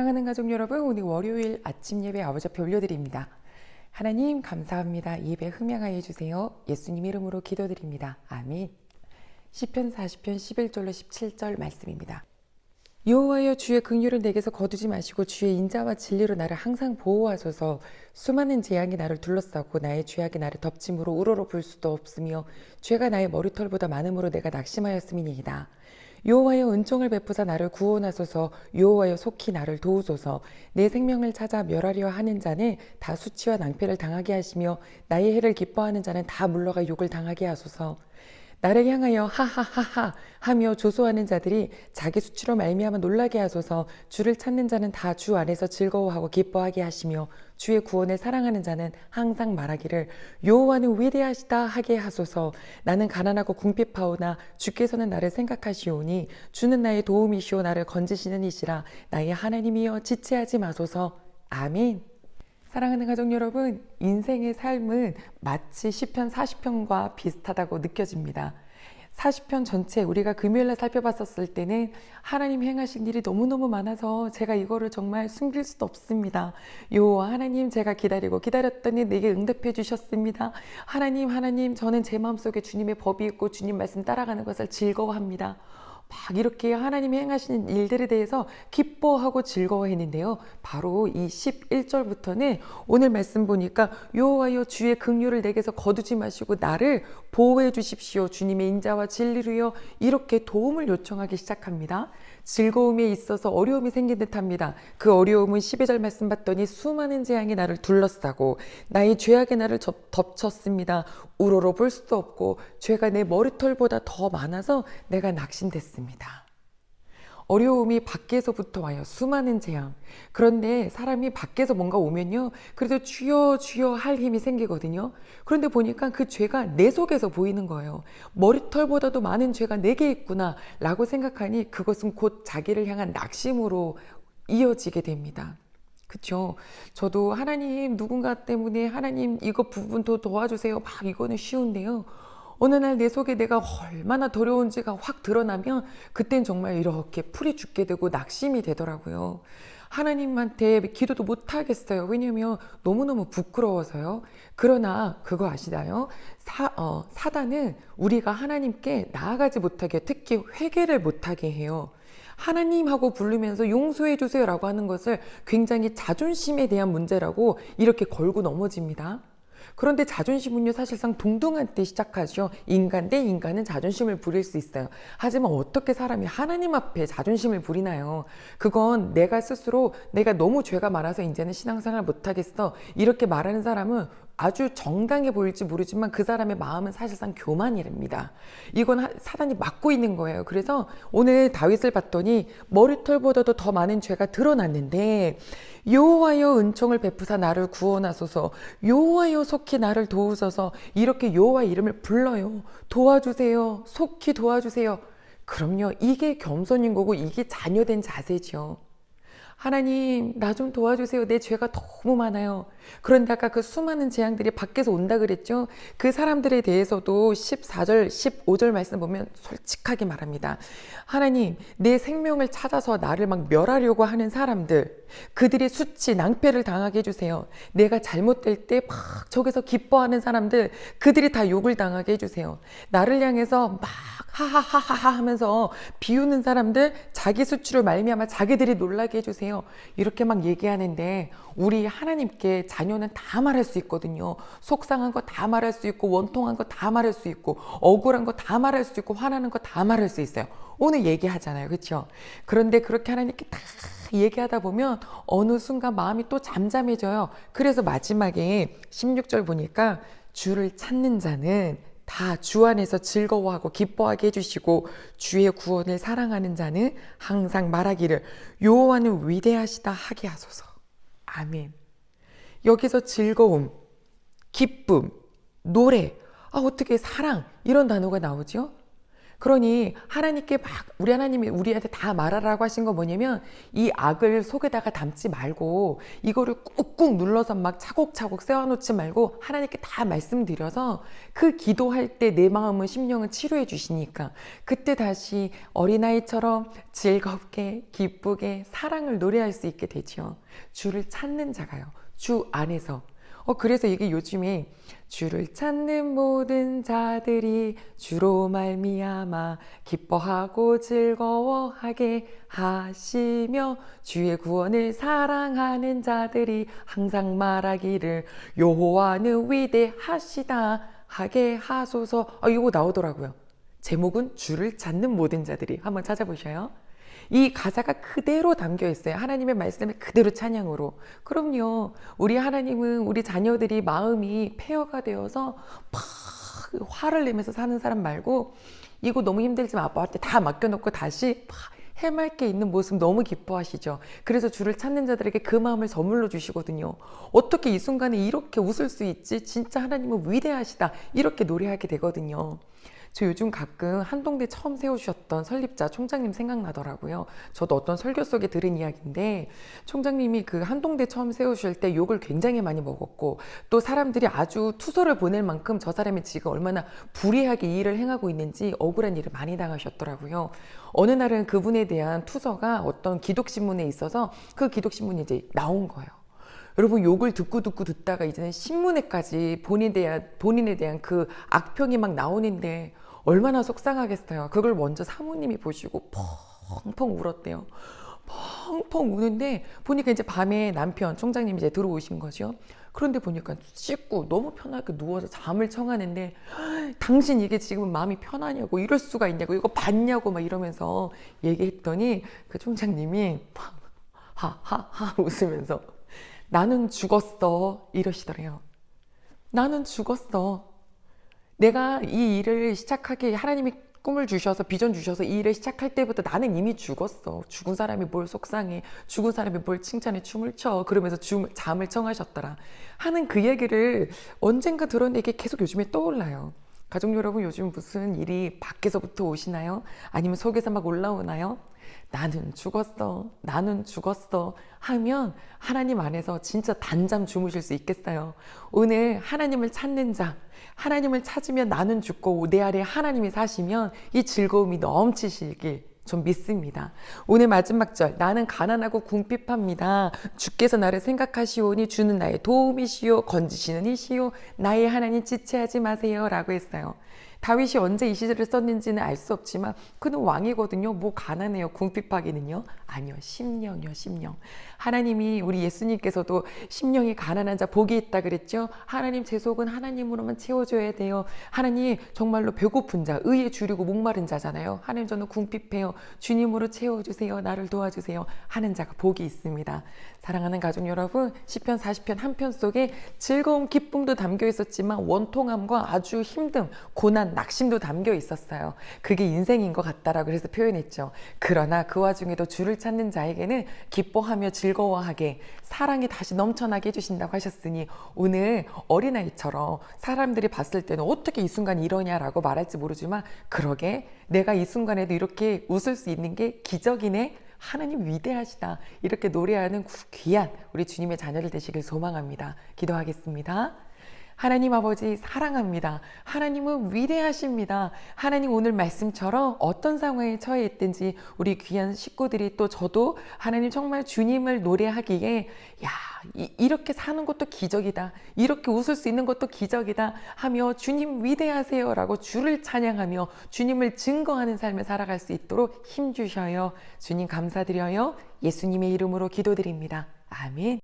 사랑하는 가족 여러분, 오늘 월요일 아침 예배 아버지 앞에 올려드립니다. 하나님 감사합니다. 예배 흠양하여 해주세요. 예수님 이름으로 기도드립니다. 아멘. 시편 40편 11절로 17절 말씀입니다. 여호와여 주의 긍휼을 내게서 거두지 마시고 주의 인자와 진리로 나를 항상 보호하소서 수많은 재앙이 나를 둘러싸고 나의 죄악이 나를 덮침으로 우러러 볼 수도 없으며 죄가 나의 머리털보다 많음으로 내가 낙심하였음이니이다 여호와여 은총을 베푸사 나를 구원하소서. 여호와여 속히 나를 도우소서. 내 생명을 찾아 멸하려 하는 자는 다 수치와 낭패를 당하게 하시며 나의 해를 기뻐하는 자는 다 물러가 욕을 당하게 하소서 나를 향하여 하하하하 하며 조소하는 자들이 자기 수치로 말미암아 놀라게 하소서. 주를 찾는 자는 다 주 안에서 즐거워하고 기뻐하게 하시며 주의 구원을 사랑하는 자는 항상 말하기를 여호와는 위대하시다 하게 하소서. 나는 가난하고 궁핍하오나 주께서는 나를 생각하시오니 주는 나의 도움이시오. 나를 건지시는 이시라. 나의 하나님이여 지체하지 마소서. 아멘 사랑하는 가족 여러분, 인생의 삶은 마치 시편 40편과 비슷하다고 느껴집니다. 40편 전체 우리가 금요일날 살펴봤었을 때는 하나님 행하신 일이 너무너무 많아서 제가 이거를 정말 숨길 수도 없습니다. 요 하나님 제가 기다리고 기다렸더니 내게 응답해 주셨습니다. 하나님 하나님 저는 제 마음속에 주님의 법이 있고 주님 말씀 따라가는 것을 즐거워합니다. 막 이렇게 하나님이 행하시는 일들에 대해서 기뻐하고 즐거워했는데요. 바로 이 11절부터는 오늘 말씀 보니까 여호와여 주의 긍휼을 내게서 거두지 마시고 나를 보호해 주십시오. 주님의 인자와 진리로요. 이렇게 도움을 요청하기 시작합니다. 즐거움에 있어서 어려움이 생긴 듯합니다. 그 어려움은 12절 말씀 봤더니 수많은 재앙이 나를 둘러싸고 나의 죄악의 나를 덮쳤습니다. 우러러 볼 수도 없고 죄가 내 머리털보다 더 많아서 내가 낙심됐습니다. 어려움이 밖에서부터 와요. 수많은 재앙. 그런데 사람이 밖에서 뭔가 오면요. 그래도 주여 주여 할 힘이 생기거든요. 그런데 보니까 그 죄가 내 속에서 보이는 거예요. 머리털보다도 많은 죄가 내게 있구나 라고 생각하니 그것은 곧 자기를 향한 낙심으로 이어지게 됩니다. 그쵸. 저도 하나님 누군가 때문에 하나님 이거 부분 더 도와주세요. 막 이거는 쉬운데요. 어느 날 내 속에 내가 얼마나 더러운지가 확 드러나면 그땐 정말 이렇게 풀이 죽게 되고 낙심이 되더라고요. 하나님한테 기도도 못 하겠어요. 왜냐면 너무너무 부끄러워서요. 그러나 그거 아시나요? 사, 어, 사단은 우리가 하나님께 나아가지 못하게 특히 회개를 못하게 해요. 하나님하고 부르면서 용서해 주세요라고 하는 것을 굉장히 자존심에 대한 문제라고 이렇게 걸고 넘어집니다. 그런데 자존심은요 사실상 동등한 때 시작하죠. 인간 대 인간은 자존심을 부릴 수 있어요. 하지만 어떻게 사람이 하나님 앞에 자존심을 부리나요? 그건 내가 스스로 내가 너무 죄가 많아서 이제는 신앙생활 못하겠어 이렇게 말하는 사람은 아주 정당해 보일지 모르지만 그 사람의 마음은 사실상 교만이랍니다. 이건 사단이 막고 있는 거예요. 그래서 오늘 다윗을 봤더니 머리털보다도 더 많은 죄가 드러났는데 여호와여 은총을 베푸사 나를 구원하소서 여호와여 속히 나를 도우소서 이렇게 여호와 이름을 불러요. 도와주세요. 속히 도와주세요. 그럼요. 이게 겸손인 거고 이게 자녀된 자세죠. 하나님, 나 좀 도와주세요. 내 죄가 너무 많아요. 그런데 아까 그 수많은 재앙들이 밖에서 온다 그랬죠? 그 사람들에 대해서도 14절, 15절 말씀 보면 솔직하게 말합니다. 하나님, 내 생명을 찾아서 나를 막 멸하려고 하는 사람들, 그들이 수치, 낭패를 당하게 해주세요. 내가 잘못될 때 막 저기서 기뻐하는 사람들, 그들이 다 욕을 당하게 해주세요. 나를 향해서 막 하하하하 하면서 비우는 사람들 자기 수치로 말미암아 자기들이 놀라게 해주세요. 이렇게 막 얘기하는데 우리 하나님께 자녀는 다 말할 수 있거든요. 속상한 거 다 말할 수 있고 원통한 거 다 말할 수 있고 억울한 거 다 말할 수 있고 화나는 거 다 말할 수 있어요. 오늘 얘기하잖아요. 그렇죠? 그런데 그렇게 하나님께 다 얘기하다 보면 어느 순간 마음이 또 잠잠해져요. 그래서 마지막에 16절 보니까 주를 찾는 자는 다 주 안에서 즐거워하고 기뻐하게 해주시고 주의 구원을 사랑하는 자는 항상 말하기를 여호와는 위대하시다 하게 하소서. 아멘. 여기서 즐거움, 기쁨, 노래, 아 어떻게 사랑 이런 단어가 나오죠? 그러니 하나님께 막 우리 하나님이 우리한테 다 말하라고 하신 거 뭐냐면 이 악을 속에다가 담지 말고 이거를 꾹꾹 눌러서 막 차곡차곡 세워놓지 말고 하나님께 다 말씀드려서 그 기도할 때 내 마음은 심령은 치료해 주시니까 그때 다시 어린아이처럼 즐겁게 기쁘게 사랑을 노래할 수 있게 되지요. 주를 찾는 자가요. 주 안에서 어, 그래서 이게 요즘에 주를 찾는 모든 자들이 주로 말미암아 기뻐하고 즐거워하게 하시며 주의 구원을 사랑하는 자들이 항상 말하기를 여호와는 위대하시다 하게 하소서. 아, 이거 나오더라고요. 제목은 주를 찾는 모든 자들이 한번 찾아보셔요. 이 가사가 그대로 담겨 있어요. 하나님의 말씀을 그대로 찬양으로. 그럼요. 우리 하나님은 우리 자녀들이 마음이 폐허가 되어서 막 화를 내면서 사는 사람 말고 이거 너무 힘들지만 아빠한테 다 맡겨놓고 다시 막 해맑게 있는 모습 너무 기뻐하시죠. 그래서 주를 찾는 자들에게 그 마음을 선물로 주시거든요. 어떻게 이 순간에 이렇게 웃을 수 있지? 진짜 하나님은 위대하시다. 이렇게 노래하게 되거든요. 저 요즘 가끔 한동대 처음 세우셨던 설립자 총장님 생각나더라고요. 저도 어떤 설교 속에 들은 이야기인데 총장님이 그 한동대 처음 세우실 때 욕을 굉장히 많이 먹었고 또 사람들이 아주 투서를 보낼 만큼 저 사람이 지금 얼마나 불의하게 이 일을 행하고 있는지 억울한 일을 많이 당하셨더라고요. 어느 날은 그분에 대한 투서가 어떤 기독신문에 있어서 그 기독신문이 이제 나온 거예요. 여러분 욕을 듣고 듣고 듣다가 이제는 신문에까지 본인에 대한 본인에 대한 그 악평이 막 나오는데 얼마나 속상하겠어요. 그걸 먼저 사모님이 보시고 펑펑 울었대요. 펑펑 우는데 보니까 이제 밤에 남편 총장님이 이제 들어오신 거죠. 그런데 보니까 씻고 너무 편하게 누워서 잠을 청하는데 당신 이게 지금 마음이 편하냐고 이럴 수가 있냐고 이거 봤냐고 막 이러면서 얘기했더니 그 총장님이 하하하 웃으면서 나는 죽었어 이러시더래요. 나는 죽었어. 내가 이 일을 시작하게 하나님이 꿈을 주셔서 비전 주셔서 이 일을 시작할 때부터 나는 이미 죽었어. 죽은 사람이 뭘 속상해. 죽은 사람이 뭘 칭찬해 춤을 춰. 그러면서 줌, 잠을 청하셨더라. 하는 그 얘기를 언젠가 들었는데 이게 계속 요즘에 떠올라요. 가족 여러분 요즘 무슨 일이 밖에서부터 오시나요? 아니면 속에서 막 올라오나요? 나는 죽었어. 나는 죽었어. 하면 하나님 안에서 진짜 단잠 주무실 수 있겠어요. 오늘 하나님을 찾는 자, 하나님을 찾으면 나는 죽고 내 아래 하나님이 사시면 이 즐거움이 넘치시길 좀 믿습니다. 오늘 마지막 절 나는 가난하고 궁핍합니다. 주께서 나를 생각하시오니 주는 나의 도움이시오 건지시는 이시오 나의 하나님 지체하지 마세요라고 했어요. 다윗이 언제 이 시절을 썼는지는 알 수 없지만 그는 왕이거든요. 뭐 가난해요. 궁핍하기는요. 아니요. 심령이요. 심령. 하나님이 우리 예수님께서도 심령이 가난한 자 복이 있다 그랬죠. 하나님 제 속은 하나님으로만 채워줘야 돼요. 하나님 정말로 배고픈 자, 의에 줄이고 목마른 자잖아요. 하나님 저는 궁핍해요. 주님으로 채워주세요. 나를 도와주세요. 하는 자가 복이 있습니다. 사랑하는 가족 여러분, 시편 40편 한 편 속에 즐거움, 기쁨도 담겨 있었지만 원통함과 아주 힘듦, 고난, 낙심도 담겨 있었어요. 그게 인생인 것 같다라고 그래서 표현했죠. 그러나 그 와중에도 주를 찾는 자에게는 기뻐하며 즐거워하게 사랑이 다시 넘쳐나게 해주신다고 하셨으니 오늘 어린아이처럼 사람들이 봤을 때는 어떻게 이 순간이 이러냐라고 말할지 모르지만 그러게 내가 이 순간에도 이렇게 웃을 수 있는 게 기적이네. 하나님 위대하시다. 이렇게 노래하는 귀한 우리 주님의 자녀를 되시길 소망합니다. 기도하겠습니다. 하나님 아버지 사랑합니다. 하나님은 위대하십니다. 하나님 오늘 말씀처럼 어떤 상황에 처해 있든지 우리 귀한 식구들이 또 저도 하나님 정말 주님을 노래하기에 야 이, 렇게 사는 것도 기적이다. 이렇게 웃을 수 있는 것도 기적이다 하며 주님 위대하세요라고 주를 찬양하며 주님을 증거하는 삶을 살아갈 수 있도록 힘 주셔요. 주님 감사드려요. 예수님의 이름으로 기도드립니다. 아멘.